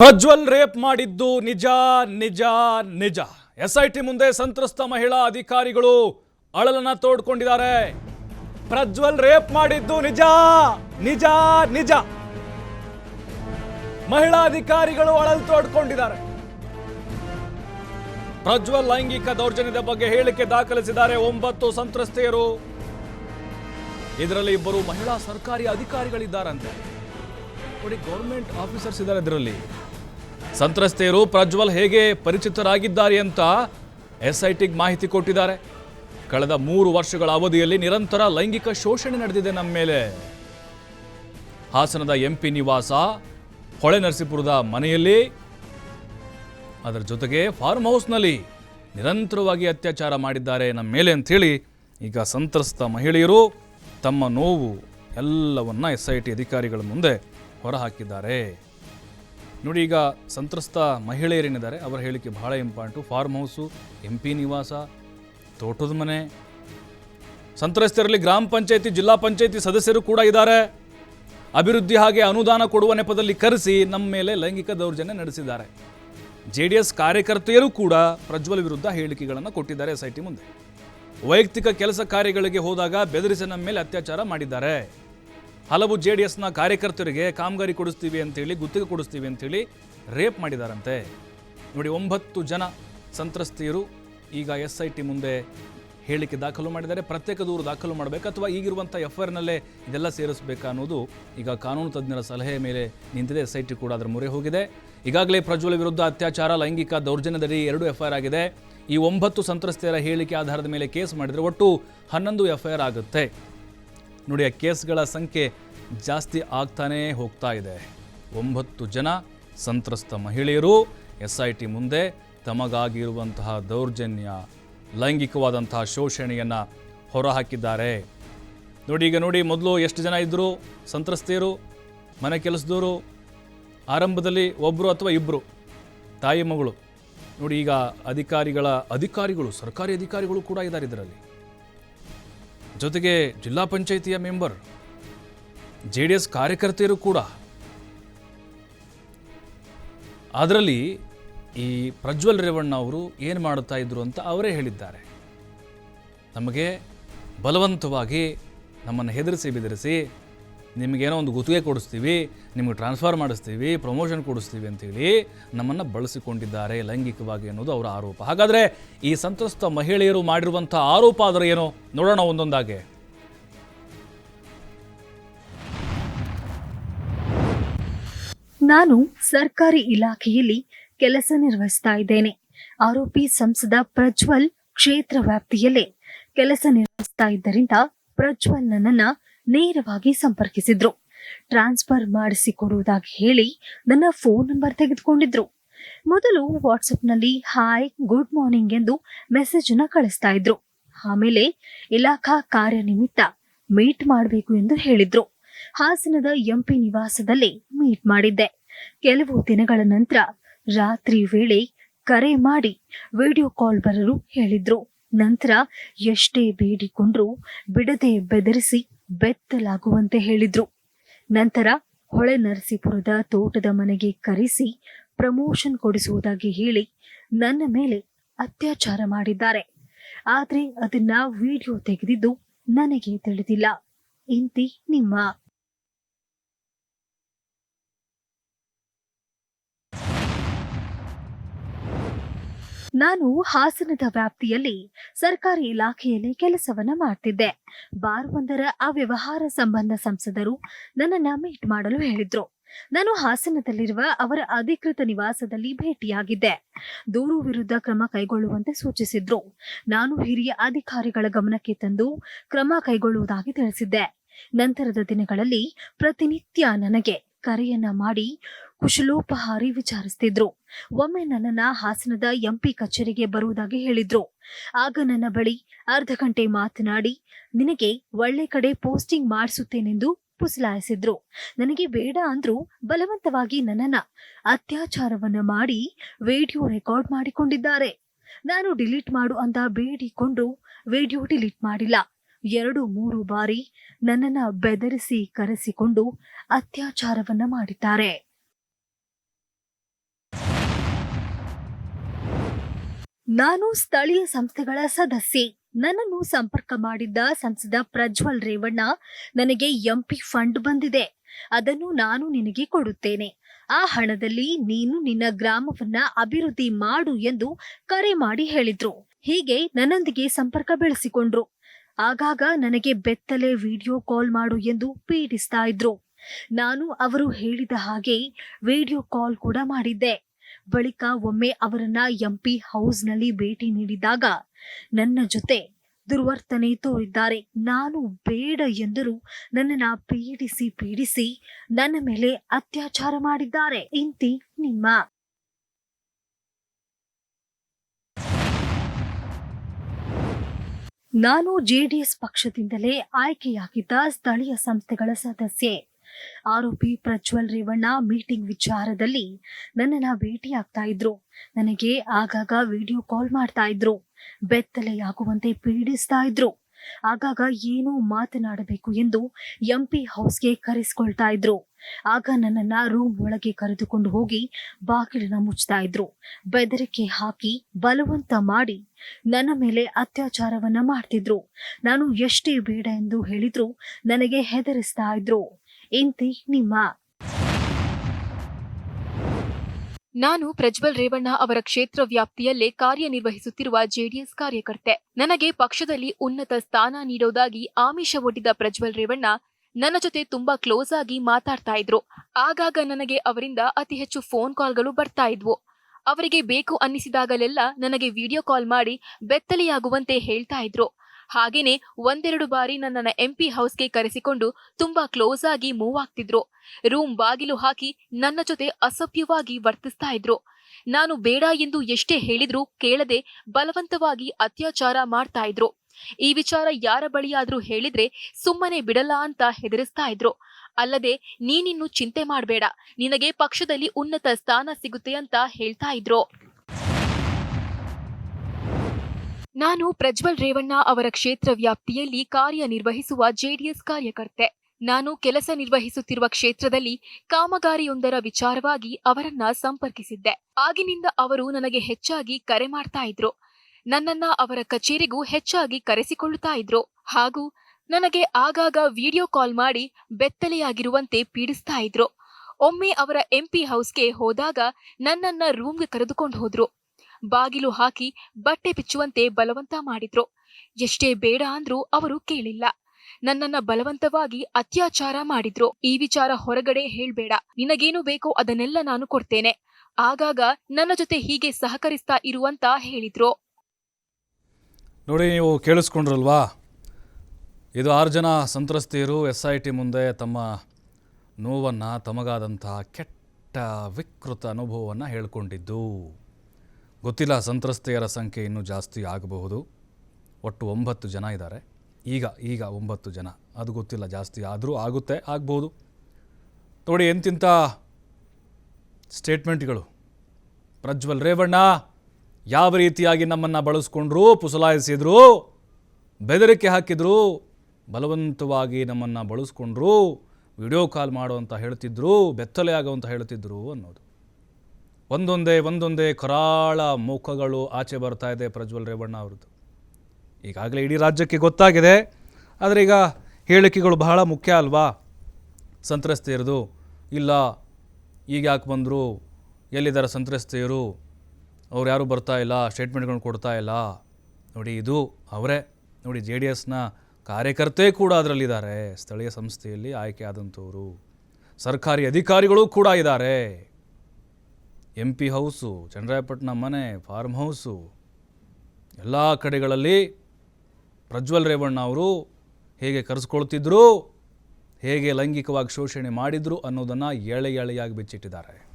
Prajwal rape ಮಾಡಿದ್ದು ನಿಜ ನಿಜ ನಿಜ. ಎಸ್ಐಟಿ ಮುಂದೆ ಸಂತ್ರಸ್ತ ಮಹಿಳಾ ಅಧಿಕಾರಿಗಳು ಅಳಲನ್ನ ತೋಡ್ಕೊಂಡಿದ್ದಾರೆ. ಪ್ರಜ್ವಲ್ ರೇಪ್ ಮಾಡಿದ್ದು ನಿಜ ನಿಜ ನಿಜ. ಮಹಿಳಾ ಅಧಿಕಾರಿಗಳು ಅಳಲು ತೋಡ್ಕೊಂಡಿದ್ದಾರೆ. ಪ್ರಜ್ವಲ್ ಲೈಂಗಿಕ ದೌರ್ಜನ್ಯದ ಬಗ್ಗೆ ಹೇಳಿಕೆ ದಾಖಲಿಸಿದ್ದಾರೆ ಒಂಬತ್ತು ಸಂತ್ರಸ್ತೆಯರು. ಇದರಲ್ಲಿ ಇಬ್ಬರು ಮಹಿಳಾ ಸರ್ಕಾರಿ ಅಧಿಕಾರಿಗಳಿದ್ದಾರಂತೆ. ನೋಡಿ ಗೌರ್ಮೆಂಟ್ ಆಫೀಸರ್ಸ್ ಇದ್ದಾರೆ ಇದರಲ್ಲಿ. ಸಂತ್ರಸ್ತೆಯರು ಪ್ರಜ್ವಲ್ ಹೇಗೆ ಪರಿಚಿತರಾಗಿದ್ದಾರೆ ಅಂತ ಎಸ್ ಐ ಟಿಗೆ ಮಾಹಿತಿ ಕೊಟ್ಟಿದ್ದಾರೆ. ಕಳೆದ ಮೂರು ವರ್ಷಗಳ ಅವಧಿಯಲ್ಲಿ ನಿರಂತರ ಲೈಂಗಿಕ ಶೋಷಣೆ ನಡೆದಿದೆ ನಮ್ಮ ಮೇಲೆ. ಹಾಸನದ ಎಂಪಿ ನಿವಾಸ ಹೊಳೆ ನರಸೀಪುರದ ಮನೆಯಲ್ಲಿ, ಅದರ ಜೊತೆಗೆ ಫಾರ್ಮ್ ಹೌಸ್ನಲ್ಲಿ ನಿರಂತರವಾಗಿ ಅತ್ಯಾಚಾರ ಮಾಡಿದ್ದಾರೆ ನಮ್ಮ ಮೇಲೆ ಅಂಥೇಳಿ ಈಗ ಸಂತ್ರಸ್ತ ಮಹಿಳೆಯರು ತಮ್ಮ ನೋವು ಎಲ್ಲವನ್ನ ಎಸ್ ಐ ಟಿ ಅಧಿಕಾರಿಗಳ ಮುಂದೆ ಹೊರಹಾಕಿದ್ದಾರೆ. ನೋಡಿ ಈಗ ಸಂತ್ರಸ್ತ ಮಹಿಳೆಯರೇನಿದ್ದಾರೆ, ಅವರ ಹೇಳಿಕೆ ಬಹಳ ಇಂಪಾರ್ಟು. ಫಾರ್ಮ್ ಹೌಸು, ಎಂ ಪಿ ನಿವಾಸ, ತೋಟದ ಮನೆ. ಸಂತ್ರಸ್ತರಲ್ಲಿ ಗ್ರಾಮ ಪಂಚಾಯತಿ, ಜಿಲ್ಲಾ ಪಂಚಾಯತಿ ಸದಸ್ಯರು ಕೂಡ ಇದ್ದಾರೆ. ಅಭಿವೃದ್ಧಿ ಹಾಗೆ ಅನುದಾನ ಕೊಡುವ ನೆಪದಲ್ಲಿ ಕರೆಸಿ ನಮ್ಮ ಮೇಲೆ ಲೈಂಗಿಕ ದೌರ್ಜನ್ಯ ನಡೆಸಿದ್ದಾರೆ. ಜೆ ಡಿ ಎಸ್ ಕಾರ್ಯಕರ್ತೆಯರು ಕೂಡ ಪ್ರಜ್ವಲ್ ವಿರುದ್ಧ ಹೇಳಿಕೆಗಳನ್ನು ಕೊಟ್ಟಿದ್ದಾರೆ ಎಸ್ ಮುಂದೆ. ವೈಯಕ್ತಿಕ ಕೆಲಸ ಕಾರ್ಯಗಳಿಗೆ ಹೋದಾಗ ಬೆದರಿಸಿ ನಮ್ಮ ಮೇಲೆ ಅತ್ಯಾಚಾರ ಮಾಡಿದ್ದಾರೆ. ಹಲವು ಜೆ ಡಿ ಎಸ್ನ ಕಾರ್ಯಕರ್ತರಿಗೆ ಕಾಮಗಾರಿ ಕೊಡಿಸ್ತೀವಿ ಅಂತೇಳಿ, ಗುತ್ತಿಗೆ ಕೊಡಿಸ್ತೀವಿ ಅಂತೇಳಿ ರೇಪ್ ಮಾಡಿದಾರಂತೆ. ನೋಡಿ, ಒಂಬತ್ತು ಜನ ಸಂತ್ರಸ್ತೆಯರು ಈಗ ಎಸ್ ಐ ಟಿ ಮುಂದೆ ಹೇಳಿಕೆ ದಾಖಲು ಮಾಡಿದ್ದಾರೆ. ಪ್ರತ್ಯೇಕ ದೂರು ದಾಖಲು ಮಾಡಬೇಕು ಅಥವಾ ಈಗಿರುವಂಥ ಎಫ್ ಐರ್ನಲ್ಲೇ ಇದೆಲ್ಲ ಸೇರಿಸಬೇಕಾ ಅನ್ನೋದು ಈಗ ಕಾನೂನು ತಜ್ಞರ ಸಲಹೆ ಮೇಲೆ ನಿಂತಿದೆ. ಎಸ್ ಐ ಟಿ ಕೂಡ ಅದರ ಮೊರೆ ಹೋಗಿದೆ. ಈಗಾಗಲೇ ಪ್ರಜ್ವಲ ವಿರುದ್ಧ ಅತ್ಯಾಚಾರ, ಲೈಂಗಿಕ ದೌರ್ಜನ್ಯದಡಿ ಎರಡು ಎಫ್ ಐ ಆರ್ ಆಗಿದೆ. ಈ ಒಂಬತ್ತು ಸಂತ್ರಸ್ತೆಯರ ಹೇಳಿಕೆ ಆಧಾರದ ಮೇಲೆ ಕೇಸ್ ಮಾಡಿದರೆ ಒಟ್ಟು ಹನ್ನೊಂದು ಎಫ್ ಐ ಆರ್ ಆಗುತ್ತೆ. ನೋಡಿ ಆ ಕೇಸ್ಗಳ ಸಂಖ್ಯೆ ಜಾಸ್ತಿ ಆಗ್ತಾನೇ ಹೋಗ್ತಾ ಇದೆ. ಒಂಬತ್ತು ಜನ ಸಂತ್ರಸ್ತ ಮಹಿಳೆಯರು ಎಸ್ ಐ ಟಿ ಮುಂದೆ ತಮಗಾಗಿರುವಂತಹ ದೌರ್ಜನ್ಯ, ಲೈಂಗಿಕವಾದಂತಹ ಶೋಷಣೆಯನ್ನು ಹೊರಹಾಕಿದ್ದಾರೆ. ನೋಡಿ, ಈಗ ನೋಡಿ, ಮೊದಲು ಎಷ್ಟು ಜನ ಇದ್ದರು ಸಂತ್ರಸ್ತೆಯರು, ಮನೆ ಕೆಲಸದವರು, ಆರಂಭದಲ್ಲಿ ಒಬ್ಬರು ಅಥವಾ ಇಬ್ಬರು ತಾಯಿ ಮಗಳು. ನೋಡಿ, ಈಗ ಅಧಿಕಾರಿಗಳ ಅಧಿಕಾರಿಗಳು, ಸರ್ಕಾರಿ ಅಧಿಕಾರಿಗಳು ಕೂಡ ಇದ್ದಾರೆ ಇದರಲ್ಲಿ. ಜೊತೆಗೆ ಜಿಲ್ಲಾ ಪಂಚಾಯಿತಿಯ ಮೆಂಬರ್ ಜೆ ಡಿ ಎಸ್ ಕಾರ್ಯಕರ್ತೆಯರು ಕೂಡ. ಅದರಲ್ಲಿ ಈ ಪ್ರಜ್ವಲ್ ರೇವಣ್ಣ ಅವರು ಏನು ಮಾಡುತ್ತಾ ಇದ್ರು ಅಂತ ಅವರೇ ಹೇಳಿದ್ದಾರೆ. ನಮಗೆ ಬಲವಂತವಾಗಿ ನಮ್ಮನ್ನು ಹೆದರಿಸಿ ಬೆದರಿಸಿ ನಿಮಗೇನೋ ಒಂದು ಗುತ್ತಿಗೆ ಕೊಡಿಸ್ತೀವಿ, ನಿಮಗೆ ಟ್ರಾನ್ಸ್ಫರ್ ಮಾಡಿಸ್ತೀವಿ ಪ್ರಮೋಷನ್ ಕೊಡಿಸ್ತೀವಿ ಅಂತೇಳಿ ನಮ್ಮನ್ನು ಬಳಸಿಕೊಂಡಿದ್ದಾರೆ ಲೈಂಗಿಕವಾಗಿ ಅನ್ನೋದು ಅವರ ಆರೋಪ. ಹಾಗಾದರೆ ಈ ಸಂತ್ರಸ್ತ ಮಹಿಳೆಯರು ಮಾಡಿರುವಂಥ ಆರೋಪ ಆದರೆ ಏನೋ? ನೋಡೋಣ ಒಂದೊಂದಾಗೆ. ನಾನು ಸರ್ಕಾರಿ ಇಲಾಖೆಯಲ್ಲಿ ಕೆಲಸ ನಿರ್ವಹಿಸ್ತಾ ಇದ್ದೇನೆ. ಆರೋಪಿ ಸಂಸದ ಪ್ರಜ್ವಲ್ ಕ್ಷೇತ್ರ ವ್ಯಾಪ್ತಿಯಲ್ಲೇ ಕೆಲಸ ನಿರ್ವಹಿಸ್ತಾ ಇದ್ದರಿಂದ ಪ್ರಜ್ವಲ್ ನನ್ನನ್ನ ನೇರವಾಗಿ ಸಂಪರ್ಕಿಸಿದ್ರು. ಟ್ರಾನ್ಸ್ಫರ್ ಮಾಡಿಸಿಕೊಡುವುದಾಗಿ ಹೇಳಿ ನನ್ನ ಫೋನ್ ನಂಬರ್ ತೆಗೆದುಕೊಂಡಿದ್ರು. ಮೊದಲು ವಾಟ್ಸಪ್ನಲ್ಲಿ ಹಾಯ್, ಗುಡ್ ಮಾರ್ನಿಂಗ್ ಎಂದು ಮೆಸೇಜ್ ಅನ್ನ ಕಳಿಸ್ತಾ ಇದ್ರು. ಆಮೇಲೆ ಇಲಾಖಾ ಕಾರ್ಯ ನಿಮಿತ್ತ ಮೀಟ್ ಮಾಡಬೇಕು ಎಂದು ಹೇಳಿದ್ರು. ಹಾಸನದ ಎಂಪಿ ನಿವಾಸದಲ್ಲಿ ಮೀಟ್ ಮಾಡಿದ್ದೆ. ಕೆಲವು ದಿನಗಳ ನಂತರ ರಾತ್ರಿ ವೇಳೆ ಕರೆ ಮಾಡಿ ವಿಡಿಯೋ ಕಾಲ್ ಬರಲು ಹೇಳಿದ್ರು. ನಂತರ ಎಷ್ಟೇ ಬೇಡಿಕೊಂಡ್ರು ಬಿಡದೆ ಬೆದರಿಸಿ ಬೆತ್ತಲಾಗುವಂತೆ ಹೇಳಿದ್ರು. ನಂತರ ಹೊಳೆ ನರಸೀಪುರದ ತೋಟದ ಮನೆಗೆ ಕರೆಸಿ ಪ್ರಮೋಷನ್ ಕೊಡಿಸುವುದಾಗಿ ಹೇಳಿ ನನ್ನ ಮೇಲೆ ಅತ್ಯಾಚಾರ ಮಾಡಿದ್ದಾರೆ. ಆದ್ರೆ ಅದನ್ನ ವಿಡಿಯೋ ತೆಗೆದಿದ್ದು ನನಗೆ ತಿಳಿದಿಲ್ಲ. ಇಂತಿ ನಿಮ್ಮ ನಾನು ಹಾಸನದ ವ್ಯಾಪ್ತಿಯಲ್ಲಿ ಸರ್ಕಾರಿ ಇಲಾಖೆಯಲ್ಲಿ ಕೆಲಸವನ್ನ ಮಾಡ್ತಿದ್ದೆ. ಬಾರ್ವೊಂದರ ಅವ್ಯವಹಾರ ಸಂಬಂಧ ಸಂಸದರು ನನ್ನನ್ನ ಮೀಟ್ ಮಾಡಲು ಹೇಳಿದ್ರು. ನಾನು ಹಾಸನದಲ್ಲಿರುವ ಅವರ ಅಧಿಕೃತ ನಿವಾಸದಲ್ಲಿ ಭೇಟಿಯಾಗಿದ್ದೆ. ದೂರು ವಿರುದ್ಧ ಕ್ರಮ ಕೈಗೊಳ್ಳುವಂತೆ ಸೂಚಿಸಿದ್ರು. ನಾನು ಹಿರಿಯ ಅಧಿಕಾರಿಗಳ ಗಮನಕ್ಕೆ ತಂದು ಕ್ರಮ ಕೈಗೊಳ್ಳುವುದಾಗಿ ತಿಳಿಸಿದ್ದೆ. ನಂತರದ ದಿನಗಳಲ್ಲಿ ಪ್ರತಿನಿತ್ಯ ನನಗೆ ಕರೆಯನ್ನ ಮಾಡಿ ಕುಶಲೋಪಹಾರಿ ವಿಚಾರಿಸ್ತಿದ್ರು. ಒಮ್ಮೆ ನನ್ನನ್ನ ಹಾಸನದ ಎಂಪಿ ಕಚೇರಿಗೆ ಬರುವುದಾಗಿ ಹೇಳಿದ್ರು. ಆಗ ನನ್ನ ಬಳಿ ಅರ್ಧ ಗಂಟೆ ಮಾತನಾಡಿ, ನಿನಗೆ ಒಳ್ಳೆ ಕಡೆ ಪೋಸ್ಟಿಂಗ್ ಮಾಡಿಸುತ್ತೇನೆಂದು ಪುಸಲಾಯಿಸಿದ್ರು. ನನಗೆ ಬೇಡ ಅಂದ್ರೂ ಬಲವಂತವಾಗಿ ನನ್ನನ್ನ ಅತ್ಯಾಚಾರವನ್ನ ಮಾಡಿ ವಿಡಿಯೋ ರೆಕಾರ್ಡ್ ಮಾಡಿಕೊಂಡಿದ್ದಾರೆ. ನಾನು ಡಿಲೀಟ್ ಮಾಡು ಅಂತ ಬೇಡಿಕೊಂಡು ವಿಡಿಯೋ ಡಿಲೀಟ್ ಮಾಡಿಲ್ಲ. ಎರಡು ಮೂರು ಬಾರಿ ನನ್ನನ್ನ ಬೆದರಿಸಿ ಕರೆಸಿಕೊಂಡು ಅತ್ಯಾಚಾರವನ್ನ ಮಾಡಿದ್ದಾರೆ. ನಾನು ಸ್ಥಳೀಯ ಸಂಸ್ಥೆಗಳ ಸದಸ್ಯೆ. ನನ್ನನ್ನು ಸಂಪರ್ಕ ಮಾಡಿದ್ದ ಸಂಸದ ಪ್ರಜ್ವಲ್ ರೇವಣ್ಣ ನನಗೆ ಎಂಪಿ ಫಂಡ್ ಬಂದಿದೆ. ಅದನ್ನು ನಾನು ನಿನಗೆ ಕೊಡುತ್ತೇನೆ. ಆ ಹಣದಲ್ಲಿ ನೀನು ನಿನ್ನ ಗ್ರಾಮವನ್ನ ಅಭಿವೃದ್ಧಿ ಮಾಡು ಎಂದು ಕರೆ ಮಾಡಿ ಹೇಳಿದ್ರು. ಹೀಗೆ ನನ್ನೊಂದಿಗೆ ಸಂಪರ್ಕ ಬೆಳೆಸಿಕೊಂಡ್ರು. ಆಗಾಗ ನನಗೆ ಬೆತ್ತಲೆ ವಿಡಿಯೋ ಕಾಲ್ ಮಾಡು ಎಂದು ಪೀಡಿಸ್ತಾ ಇದ್ರು. ನಾನು ಅವರು ಹೇಳಿದ ಹಾಗೆ ವಿಡಿಯೋ ಕಾಲ್ ಕೂಡ ಮಾಡಿದ್ದೆ. ಬಳಿಕ ಒಮ್ಮೆ ಅವರನ್ನ ಎಂಪಿ ಹೌಸ್ನಲ್ಲಿ ಭೇಟಿ ನೀಡಿದಾಗ ನನ್ನ ಜೊತೆ ದುರ್ವರ್ತನೆ ತೋರಿದ್ದಾರೆ. ನಾನು ಬೇಡ ಎಂದರು. ನನ್ನನ್ನ ಪೀಡಿಸಿ ಪೀಡಿಸಿ ನನ್ನ ಮೇಲೆ ಅತ್ಯಾಚಾರ ಮಾಡಿದ್ದಾರೆ. ಇಂತಿ ನಿಮ್ಮ ನಾನು ಜೆಡಿಎಸ್ ಪಕ್ಷದಿಂದಲೇ ಆಯ್ಕೆಯಾಗಿದ್ದ ಸ್ಥಳೀಯ ಸಂಸ್ಥೆಗಳ ಸದಸ್ಯೆ. ಆರೋಪಿ ಪ್ರಜ್ವಲ್ ರೇವಣ್ಣ ಮೀಟಿಂಗ್ ವಿಚಾರದಲ್ಲಿ ನನ್ನನ್ನ ಭೇಟಿಯಾಗ್ತಾ ಇದ್ರು. ನನಗೆ ಆಗಾಗ ವಿಡಿಯೋ ಕಾಲ್ ಮಾಡ್ತಾ ಇದ್ರು. ಬೆತ್ತಲೆಯಾಗುವಂತೆ ಪೀಡಿಸ್ತಾ ಇದ್ರು. ಆಗಾಗ ಏನು ಮಾತನಾಡಬೇಕು ಎಂದು ಎಂಪಿ ಹೌಸ್ಗೆ ಕರೆಸಿಕೊಳ್ತಾ ಇದ್ರು. ಆಗ ನನ್ನನ್ನ ರೂಮ್ ಒಳಗೆ ಕರೆದುಕೊಂಡು ಹೋಗಿ ಬಾಗಿಲನ್ನ ಮುಚ್ತಾ ಇದ್ರು. ಬೆದರಿಕೆ ಹಾಕಿ ಬಲವಂತ ಮಾಡಿ ನನ್ನ ಮೇಲೆ ಅತ್ಯಾಚಾರವನ್ನ ಮಾಡ್ತಿದ್ರು. ನಾನು ಎಷ್ಟೇ ಬೇಡ ಎಂದು ಹೇಳಿದ್ರು ನನಗೆ ಹೆದರಿಸ್ತಾ ಇದ್ರು. ಇಂತಿ ನಿಮ್ಮ? ನಾನು ಪ್ರಜ್ವಲ್ ರೇವಣ್ಣ ಅವರ ಕ್ಷೇತ್ರ ವ್ಯಾಪ್ತಿಯಲ್ಲೇ ಕಾರ್ಯನಿರ್ವಹಿಸುತ್ತಿರುವ ಜೆಡಿಎಸ್ ಕಾರ್ಯಕರ್ತೆ. ನನಗೆ ಪಕ್ಷದಲ್ಲಿ ಉನ್ನತ ಸ್ಥಾನ ನೀಡೋದಾಗಿ ಆಮಿಷ ಒಡ್ಡಿದ ಪ್ರಜ್ವಲ್ ರೇವಣ್ಣ ನನ್ನ ಜೊತೆ ತುಂಬಾ ಕ್ಲೋಸ್ ಆಗಿ ಮಾತಾಡ್ತಾ ಇದ್ರು. ಆಗಾಗ ನನಗೆ ಅವರಿಂದ ಅತಿ ಹೆಚ್ಚು ಫೋನ್ ಕಾಲ್ಗಳು ಬರ್ತಾ ಇದ್ವು. ಅವರಿಗೆ ಬೇಕು ಅನ್ನಿಸಿದಾಗಲೆಲ್ಲ ನನಗೆ ವಿಡಿಯೋ ಕಾಲ್ ಮಾಡಿ ಬೆತ್ತಲೆಯಾಗುವಂತೆ ಹೇಳ್ತಾ ಇದ್ರು. ಹಾಗೇನೆ ಒಂದೆರಡು ಬಾರಿ ನನ್ನನ್ನ ಎಂಪಿ ಹೌಸ್ಗೆ ಕರೆಸಿಕೊಂಡು ತುಂಬಾ ಕ್ಲೋಸ್ ಆಗಿ ಮೂವ್ ಆಗ್ತಿದ್ರು. ರೂಮ್ ಬಾಗಿಲು ಹಾಕಿ ನನ್ನ ಜೊತೆ ಅಸಭ್ಯವಾಗಿ ವರ್ತಿಸ್ತಾ ಇದ್ರು. ನಾನು ಬೇಡ ಎಂದು ಎಷ್ಟೇ ಹೇಳಿದ್ರೂ ಕೇಳದೆ ಬಲವಂತವಾಗಿ ಅತ್ಯಾಚಾರ ಮಾಡ್ತಾ ಇದ್ರು. ಈ ವಿಚಾರ ಯಾರ ಬಳಿಯಾದ್ರೂ ಹೇಳಿದ್ರೆ ಸುಮ್ಮನೆ ಬಿಡಲ್ಲ ಅಂತ ಹೆದರಿಸ್ತಾ ಇದ್ರು. ಅಲ್ಲದೆ ನೀನಿನ್ನು ಚಿಂತೆ ಮಾಡಬೇಡ, ನಿನಗೆ ಪಕ್ಷದಲ್ಲಿ ಉನ್ನತ ಸ್ಥಾನ ಸಿಗುತ್ತೆ ಅಂತ ಹೇಳ್ತಾ ಇದ್ರು. ನಾನು ಪ್ರಜ್ವಲ್ ರೇವಣ್ಣ ಅವರ ಕ್ಷೇತ್ರ ವ್ಯಾಪ್ತಿಯಲ್ಲಿ ಕಾರ್ಯನಿರ್ವಹಿಸುವ ಜೆಡಿಎಸ್ ಕಾರ್ಯಕರ್ತೆ. ನಾನು ಕೆಲಸ ನಿರ್ವಹಿಸುತ್ತಿರುವ ಕ್ಷೇತ್ರದಲ್ಲಿ ಕಾಮಗಾರಿಯೊಂದರ ವಿಚಾರವಾಗಿ ಅವರನ್ನ ಸಂಪರ್ಕಿಸಿದ್ದೆ. ಆಗಿನಿಂದ ಅವರು ನನಗೆ ಹೆಚ್ಚಾಗಿ ಕರೆ ಮಾಡ್ತಾ ಇದ್ರು. ನನ್ನನ್ನ ಅವರ ಕಚೇರಿಗೂ ಹೆಚ್ಚಾಗಿ ಕರೆಸಿಕೊಳ್ಳುತ್ತಾ ಇದ್ರು. ಹಾಗೂ ನನಗೆ ಆಗಾಗ ವಿಡಿಯೋ ಕಾಲ್ ಮಾಡಿ ಬೆತ್ತಲೆಯಾಗಿರುವಂತೆ ಪೀಡಿಸ್ತಾ ಇದ್ರು. ಒಮ್ಮೆ ಅವರ ಎಂಪಿ ಹೌಸ್ಗೆ ಹೋದಾಗ ನನ್ನನ್ನ ರೂಮ್ಗೆ ಕರೆದುಕೊಂಡು ಹೋದ್ರು. ಬಾಗಿಲು ಹಾಕಿ ಬಟ್ಟೆ ಬಿಚ್ಚುವಂತೆ ಬಲವಂತ ಮಾಡಿದ್ರು. ಎಷ್ಟೇ ಬೇಡ ಅಂದ್ರೂ ಅವರು ಕೇಳಿಲ್ಲ. ನನ್ನನ್ನ ಬಲವಂತವಾಗಿ ಅತ್ಯಾಚಾರ ಮಾಡಿದ್ರು. ಈ ವಿಚಾರ ಹೊರಗಡೆ ಹೇಳ್ಬೇಡ. ನಿನಗೇನು ಬೇಕೋ ಅದನ್ನೆಲ್ಲ ನಾನು ಕೊಡ್ತೇನೆ. ಆಗಾಗ ನನ್ನ ಜೊತೆ ಹೀಗೆ ಸಹಕರಿಸ್ತಾ ಇರುವಂತ ಹೇಳಿದ್ರು. ನೋಡಿ, ನೀವು ಕೇಳಿಸ್ಕೊಂಡ್ರಲ್ವಾ? ಇದು ಆರು ಜನ ಸಂತ್ರಸ್ತೆಯರು ಎಸ್ ಐ ಟಿ ಮುಂದೆ ತಮ್ಮ ನೋವನ್ನು ತಮಗಾದಂತಹ ಕೆಟ್ಟ ವಿಕೃತ ಅನುಭವವನ್ನು ಹೇಳ್ಕೊಂಡಿದ್ದು. ಗೊತ್ತಿಲ್ಲ, ಸಂತ್ರಸ್ತೆಯರ ಸಂಖ್ಯೆ ಇನ್ನೂ ಜಾಸ್ತಿ ಆಗಬಹುದು. ಒಟ್ಟು ಒಂಬತ್ತು ಜನ ಇದ್ದಾರೆ. ಈಗ ಈಗ ಒಂಬತ್ತು ಜನ. ಅದು ಗೊತ್ತಿಲ್ಲ, ಜಾಸ್ತಿ ಆದರೂ ಆಗುತ್ತೆ, ಆಗ್ಬೋದು. ನೋಡಿ ಎಂತಿಂಥ ಸ್ಟೇಟ್ಮೆಂಟ್ಗಳು ಪ್ರಜ್ವಲ್ ರೇವಣ್ಣ! ಯಾವ ರೀತಿಯಾಗಿ ನಮ್ಮನ್ನು ಬಳಸ್ಕೊಂಡ್ರು, ಪುಸಲಾಯಿಸಿದ್ರು, ಬೆದರಿಕೆ ಹಾಕಿದ್ರು, ಬಲವಂತವಾಗಿ ನಮ್ಮನ್ನು ಬಳಸ್ಕೊಂಡ್ರು, ವಿಡಿಯೋ ಕಾಲ್ ಮಾಡು ಅಂತ ಹೇಳ್ತಿದ್ರು, ಬೆತ್ತಲೆ ಆಗುವಂತ ಹೇಳ್ತಿದ್ರು ಅನ್ನೋದು. ಒಂದೊಂದೇ ಒಂದೊಂದೇ ಕರಾಳ ಮುಖಗಳು ಆಚೆ ಬರ್ತಾ ಇದೆ ಪ್ರಜ್ವಲ್ ರೇವಣ್ಣ ಅವ್ರದ್ದು. ಈಗಾಗಲೇ ಇಡೀ ರಾಜ್ಯಕ್ಕೆ ಗೊತ್ತಾಗಿದೆ, ಆದರೆ ಈಗ ಹೇಳಿಕೆಗಳು ಬಹಳ ಮುಖ್ಯ ಅಲ್ವಾ? ಸಂತ್ರಸ್ತೆಯರದು, ಇಲ್ಲ, ಈಗ ಯಾಕೆ ಬಂದರು? ಎಲ್ಲಿದ್ದಾರೆ ಸಂತ್ರಸ್ತೆಯರು? ಅವ್ರು ಯಾರೂ ಬರ್ತಾ ಇಲ್ಲ ಸ್ಟೇಟ್ಮೆಂಟ್ಗಳನ್ನ ಕೊಡ್ತಾ ಇಲ್ಲ. ನೋಡಿ, ಇದು ಅವರೇ. ನೋಡಿ, ಜೆ ಡಿ ಎಸ್ನ ಕಾರ್ಯಕರ್ತೆ ಕೂಡ ಅದರಲ್ಲಿದ್ದಾರೆ. ಸ್ಥಳೀಯ ಸಂಸ್ಥೆಯಲ್ಲಿ ಆಯ್ಕೆ ಆದಂಥವರು. ಸರ್ಕಾರಿ ಅಧಿಕಾರಿಗಳು ಕೂಡ ಇದ್ದಾರೆ. ಎಂ ಪಿ ಹೌಸು ಚನ್ನರಾಯಪಟ್ಟಣ ಮನೆ, ಫಾರ್ಮ್ ಹೌಸು, ಎಲ್ಲ ಕಡೆಗಳಲ್ಲಿ ಪ್ರಜ್ವಲ್ ರೇವಣ್ಣ ಅವರು ಹೇಗೆ ಕರೆಸ್ಕೊಳ್ತಿದ್ರು, ಹೇಗೆ ಲೈಂಗಿಕವಾಗಿ ಶೋಷಣೆ ಮಾಡಿದ್ರು ಅನ್ನೋದನ್ನು ಎಳೆ ಎಳೆಯಾಗಿ ಬಿಚ್ಚಿಟ್ಟಿದ್ದಾರೆ.